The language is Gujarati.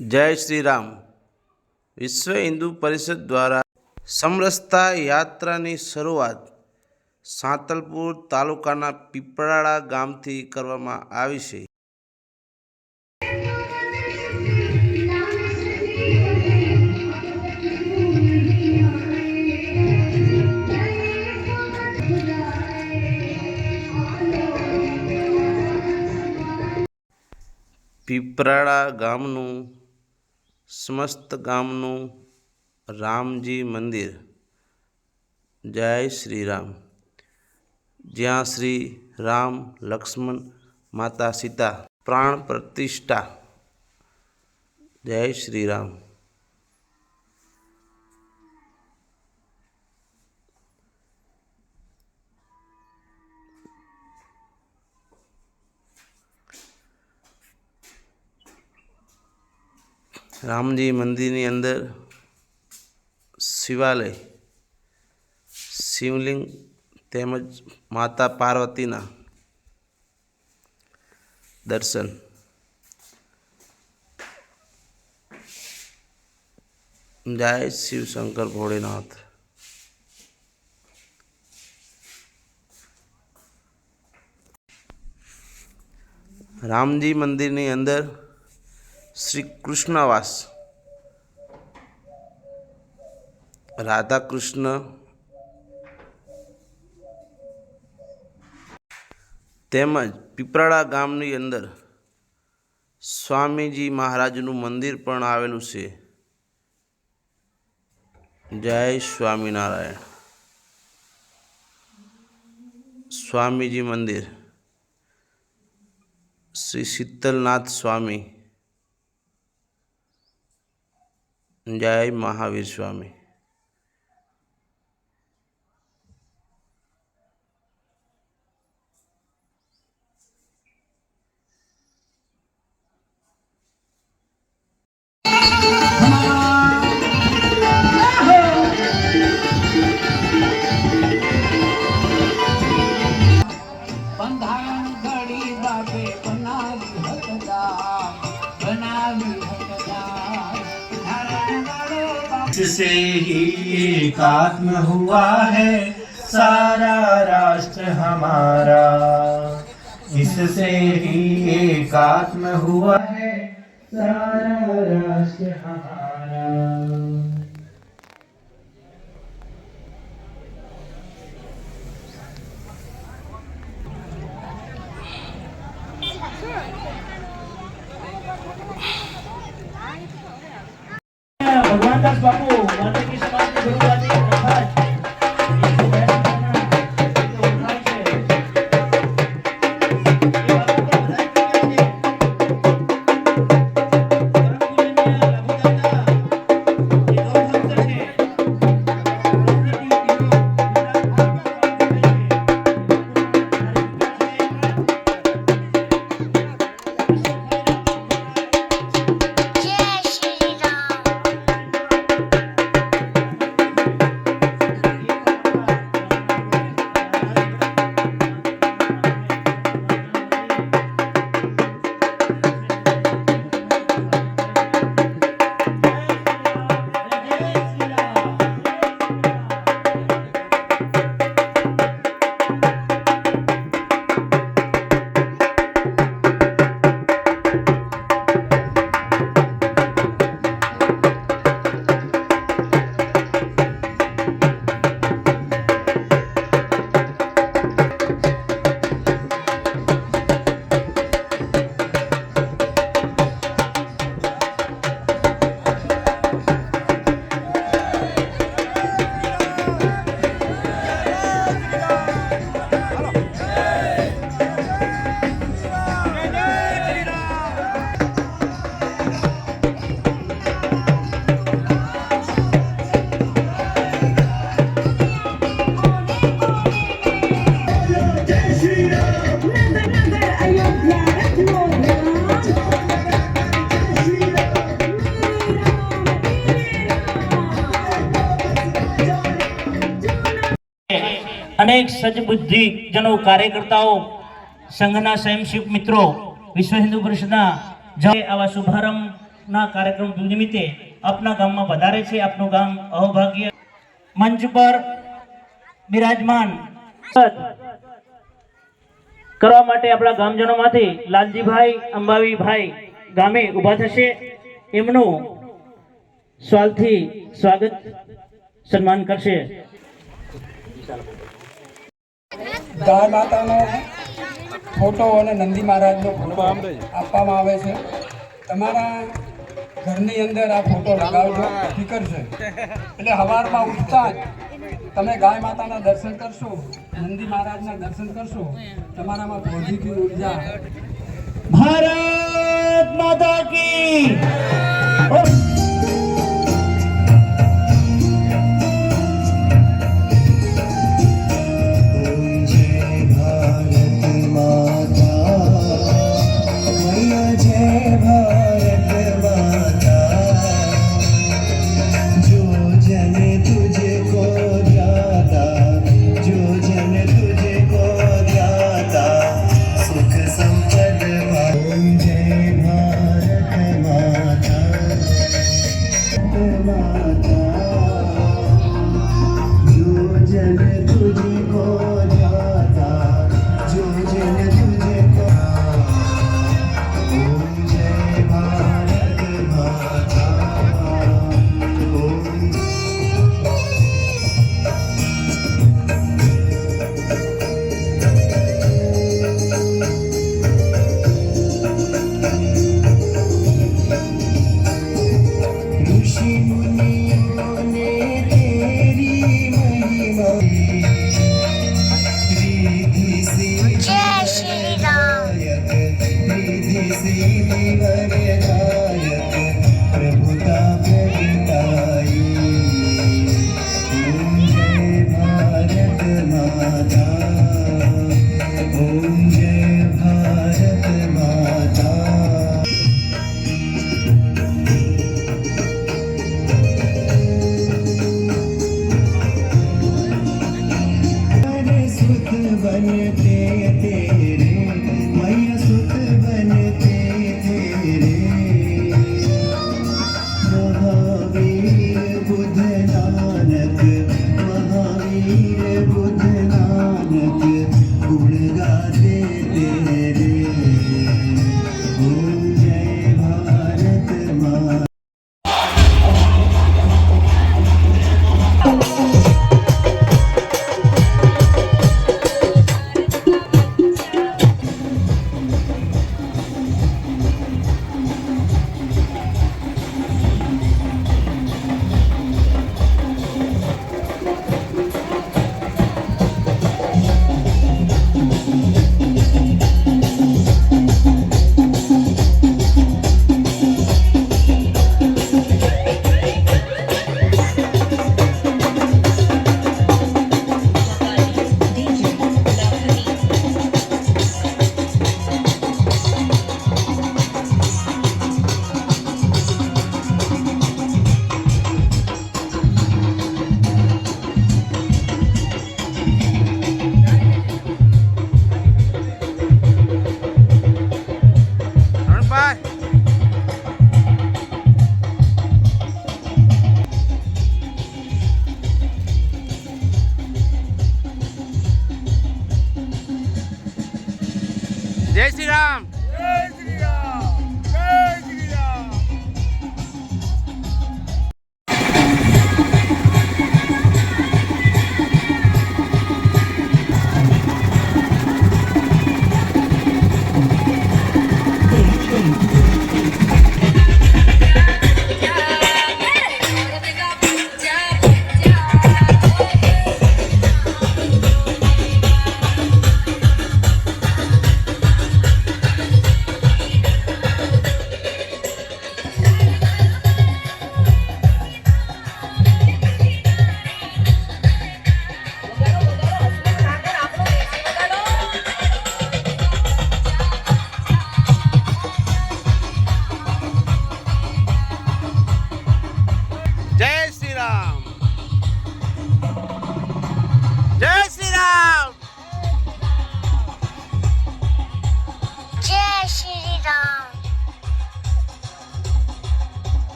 જય શ્રી રામ વિશ્વ હિન્દુ પરિષદ દ્વારા સમરસતા યાત્રાની શરૂઆત સાંતલપુર તાલુકાના પીપળાળા ગામથી કરવામાં આવી છે. પીપરાળા ગામનું સમસ્ત ગામનું રામજી મંદિર. જય શ્રી રામ જ્યાં શ્રી રામ લક્ષ્મણ માતા સીતા પ્રાણ પ્રતિષ્ઠા. જય શ્રી રામ રામજી મંદિરની અંદર શિવાલય, શિવલિંગ તેમજ માતા પાર્વતીના દર્શન. જય શિવશંકર ભોળેનાથ. રામજી મંદિરની અંદર શ્રી કૃષ્ણવાસ રાધા કૃષ્ણ તેમજ પીપળાળા ગામની અંદર સ્વામીજી મહારાજનું મંદિર પણ આવેલું છે. જય સ્વામિનારાયણ. સ્વામીજી મંદિર. શ્રી શીતલનાથ સ્વામી. જય મહાવીર સ્વામી. से ही एकात्म हुआ है सारा राष्ट्र हमारा इससे ही एकात्म हुआ है सारा राष्ट्र हमारा casa do amor. અનેક સજબુદ્ધિ જનો કાર્યકર્તાઓ સંઘના સ્વયંસેવક મિત્રો, વિશ્વ હિન્દુ પરિષદના આવા શુભારંભના કાર્યક્રમ નિમિત્તે આપના ગામમાં વધારે છે. આપનું ગામ અહોભાગ્ય મંચ પર બિરાજમાન કરવા માટે આપણા ગામજનોમાંથી લાલજીભાઈ અંબાવીભાઈ ગામે ઊભા થશે. એમનું સ્વાલથી સ્વાગત સન્માન કરશે. ગાય માતાનો ફોટો અને નંદી મહારાજનો ફોટો આપવામાં આવે છે. તમારા ઘરની અંદર આ ફોટો લગાવજો. ફિકર છે. એટલે સવારમાં ઉઠતા જ તમે ગાય માતાના દર્શન કરશો નંદી મહારાજના દર્શન કરશો તમારામાં પોઝિટિવ ઊર્જા. ભારત માતા કી Bye. for the